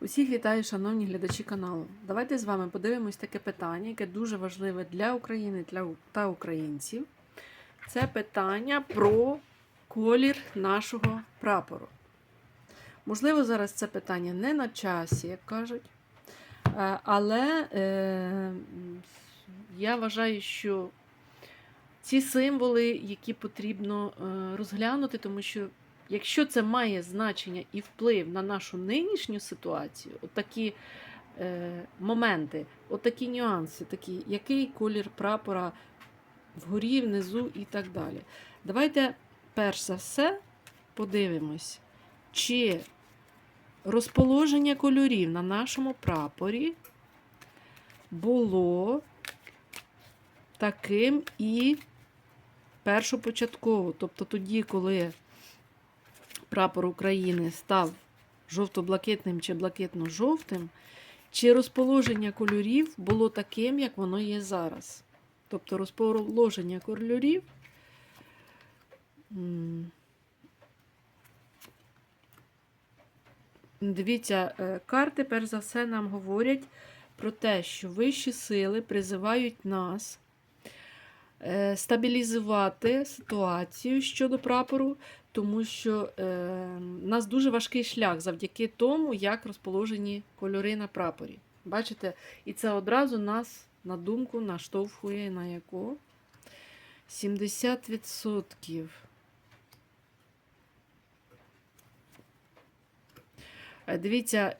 Усіх вітаю, шановні глядачі каналу. Давайте з вами подивимось таке питання, яке дуже важливе для України та українців. Це питання про колір нашого прапору. Можливо, зараз це питання не на часі, як кажуть. Е, Але е, я вважаю, що ці символи, які потрібно е, розглянути, тому що якщо це має значення і вплив на нашу нинішню ситуацію, отакі е, моменти, отакі нюанси, такі, який колір прапора вгорі, внизу і так далі. Давайте перш за все подивимось, чи розположення кольорів на нашому прапорі було таким і першопочатково. Тобто тоді, коли прапор України став жовто-блакитним чи блакитно-жовтим, чи розположення кольорів було таким, як воно є зараз. Тобто розположення кольорів. Дивіться, е, карти, перш за все, нам говорять про те, що вищі сили призивають нас е, стабілізувати ситуацію щодо прапору, тому що е, у нас дуже важкий шлях завдяки тому, як розположені кольори на прапорі. Бачите? І це одразу нас на думку наштовхує на яку? 70%. Е, Дивіться,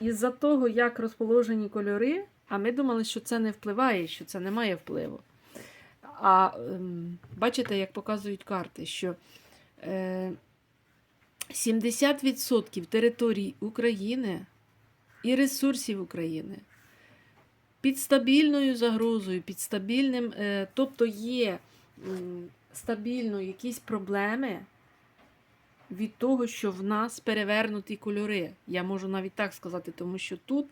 із-за того, як розположені кольори, а ми думали, що це не впливає, що це не має впливу. А ем, бачите, як показують карти, що 70% територій України і ресурсів України під стабільною загрозою, під стабільним, е, тобто є стабільно якісь проблеми від того, що в нас перевернуті кольори. Я можу навіть так сказати, тому що тут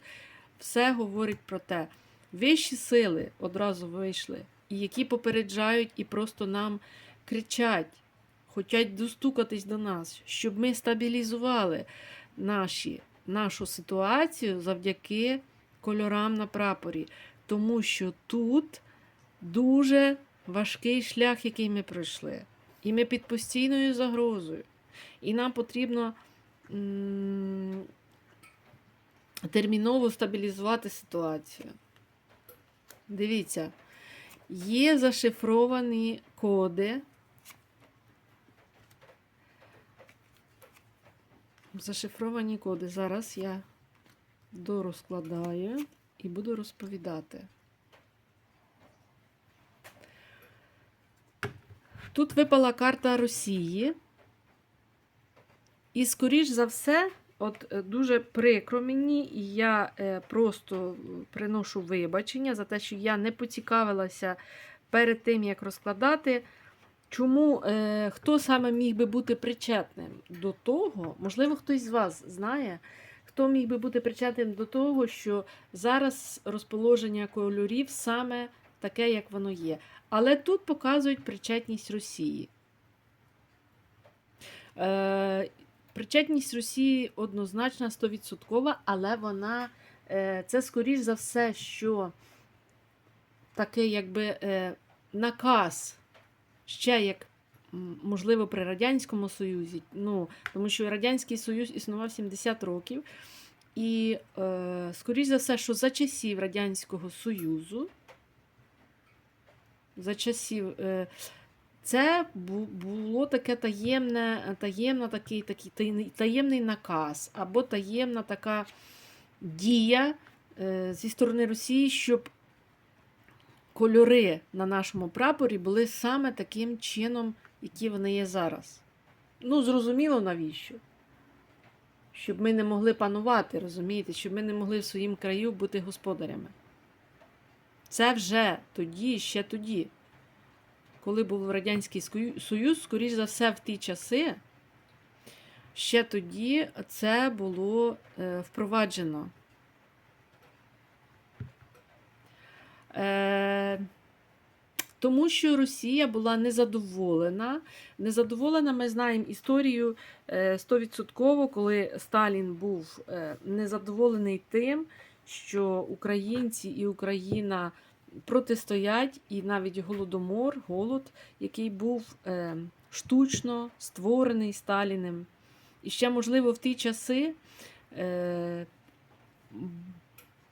все говорить про те. Вищі сили одразу вийшли, і які попереджають і просто нам кричать, хочуть достукатись до нас, щоб ми стабілізували наші, нашу ситуацію завдяки кольорам на прапорі. Тому що тут дуже важкий шлях, який ми пройшли. І ми під постійною загрозою. І нам потрібно терміново стабілізувати ситуацію. Дивіться, є зашифровані коди. Зашифровані коди. Зараз я дорозкладаю і буду розповідати. Тут випала карта Росії. І, скоріш за все, от е, дуже прикро мені, і я е, просто приношу вибачення за те, що я не поцікавилася перед тим, як розкладати. Чому е, хто саме міг би бути причетним до того, можливо, хтось з вас знає, хто міг би бути причетним до того, що зараз розположення кольорів саме таке, як воно є. Але тут показують причетність Росії. Е, Причетність Росії однозначно 100%, але вона е, це скоріш за все, що такий якби е, наказ ще як можливо при Радянському Союзі. Ну, тому що Радянський Союз існував 70 років. І е, скоріш за все, що за часів Радянського Союзу, за часів. Е, це було таке таємне, таємно такий, такий таємний- таємний наказ або таємна така дія е, зі сторони Росії, щоб кольори на нашому прапорі були саме таким чином, які вони є зараз. Ну, зрозуміло, навіщо? Щоб ми не могли панувати, розумієте, щоб ми не могли в своїм краю бути господарями. Це вже тоді, ще тоді коли був Радянський Союз, скоріш за все, в ті часи, ще тоді це було е, впроваджено. Тому що Росія була незадоволена. Незадоволена, ми знаємо історію е, 100%, коли Сталін був е, незадоволений тим, що українці і Україна протистоять, і навіть голодомор, голод, який був е, штучно створений Сталіним. І ще, можливо, в ті часи е,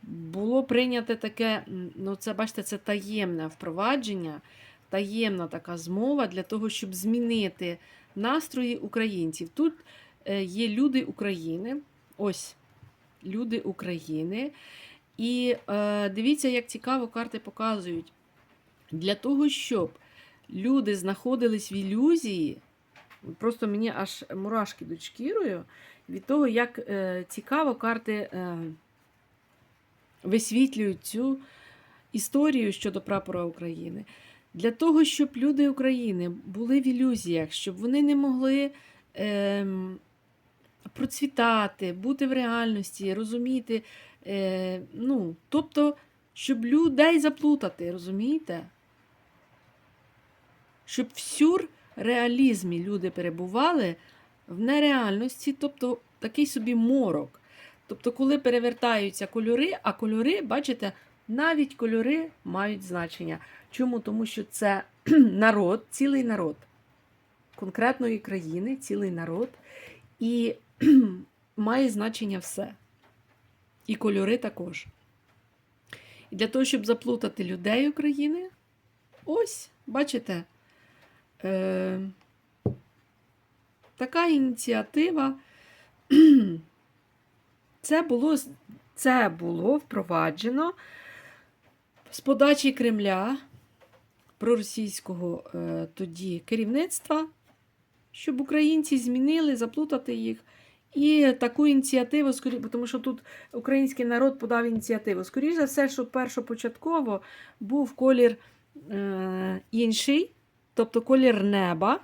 було прийнято таке, ну це бачите, це таємне впровадження, таємна така змова для того, щоб змінити настрої українців. Тут е, є люди України, ось люди України. І е, дивіться, як цікаво карти показують. Для того, щоб люди знаходились в ілюзії, просто мені аж мурашки йдуть від того, як е, цікаво карти е, висвітлюють цю історію щодо прапора України. Для того, щоб люди України були в ілюзіях, щоб вони не могли ем, процвітати, бути в реальності, розуміти. Е, ну, тобто, щоб людей заплутати, розумієте? Щоб в сюрреалізмі люди перебували в нереальності, тобто такий собі морок. Тобто, коли перевертаються кольори, а кольори, бачите, навіть кольори мають значення. Чому? Тому що це народ, цілий народ конкретної країни, цілий народ, і має значення все. І кольори також. І для того, щоб заплутати людей України, ось, бачите, е, така ініціатива. Це було, це було впроваджено з подачі Кремля проросійського е, тоді керівництва, щоб українці змінили, заплутати їх. І таку ініціативу, скорі, тому що тут український народ подав ініціативу. Скоріше за все, що першопочатково був колір е, інший, тобто колір неба,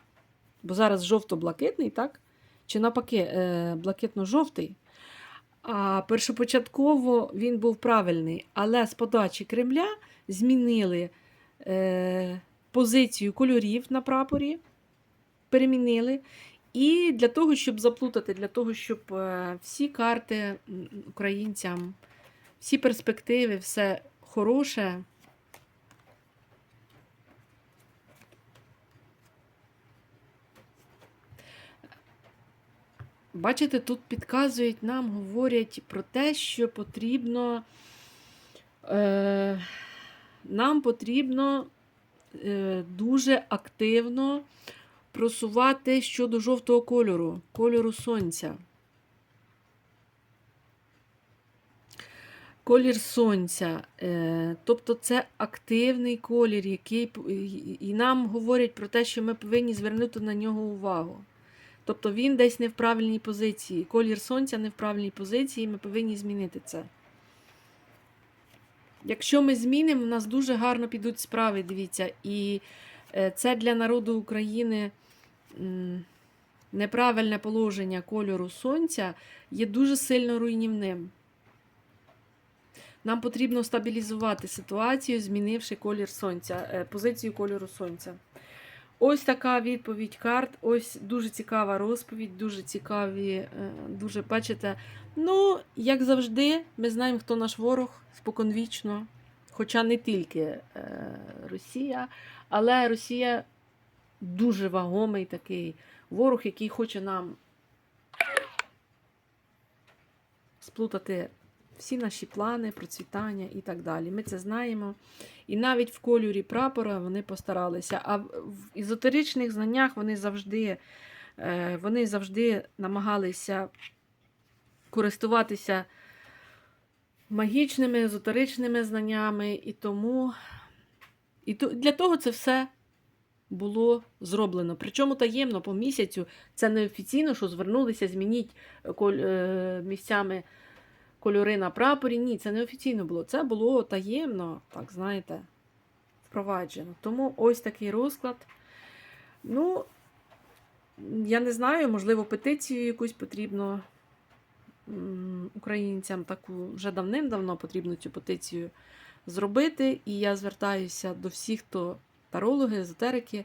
бо зараз жовто-блакитний, так? Чи навпаки, е, блакитно-жовтий. А першопочатково він був правильний, але з подачі Кремля змінили е, позицію кольорів на прапорі, перемінили. І для того, щоб заплутати, для того, щоб е, всі карти українцям, всі перспективи, все хороше. Бачите, тут підказують нам, говорять про те, що потрібно. Е, нам потрібно е, дуже активно просувати щодо жовтого кольору, кольору сонця. Колір сонця. Е, тобто це активний колір, який і- нам говорять про те, що ми повинні звернути на нього увагу. Тобто він десь не в правильній позиції. Колір сонця не в правильній позиції, ми повинні змінити це. Якщо ми змінимо, у нас дуже гарно підуть справи, дивіться. І е, це для народу України неправильне положення кольору сонця є дуже сильно руйнівним. Нам потрібно стабілізувати ситуацію, змінивши колір сонця, е, позицію кольору сонця. Ось така відповідь карт. Ось дуже цікава розповідь, дуже цікаві, е, дуже бачите. Ну, як завжди, ми знаємо, хто наш ворог споконвічно. Хоча не тільки е, Росія, але Росія дуже вагомий такий ворог, який хоче нам сплутати всі наші плани, процвітання і так далі. Ми це знаємо. І навіть в кольорі прапора вони постаралися. А в езотеричних знаннях вони завжди, е, вони завжди намагалися користуватися магічними, езотеричними знаннями, і тому і для того це все було зроблено. Причому таємно по місяцю це не офіційно, що звернулися, змініть е, місцями кольори на прапорі. Ні, це не офіційно було. Це було таємно, так знаєте, впроваджено. Тому ось такий розклад. Ну, я не знаю, можливо, петицію якусь потрібно українцям таку вже давним-давно потрібно цю петицію зробити. І я звертаюся до всіх, хто тарологи, езотерики.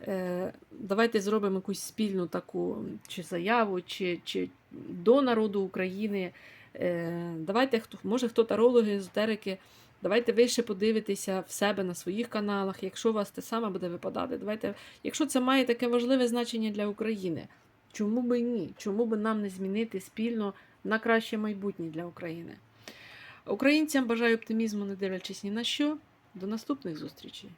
Е, Давайте зробимо якусь спільну таку чи заяву, чи, чи до народу України. Е, Давайте, може, хто тарологи, езотерики, давайте ви ще подивитеся в себе на своїх каналах, якщо у вас те саме буде випадати. Давайте, якщо це має таке важливе значення для України, чому би ні? Чому би нам не змінити спільно на краще майбутнє для України? Українцям бажаю оптимізму, не дивлячись ні на що. До наступних зустрічей!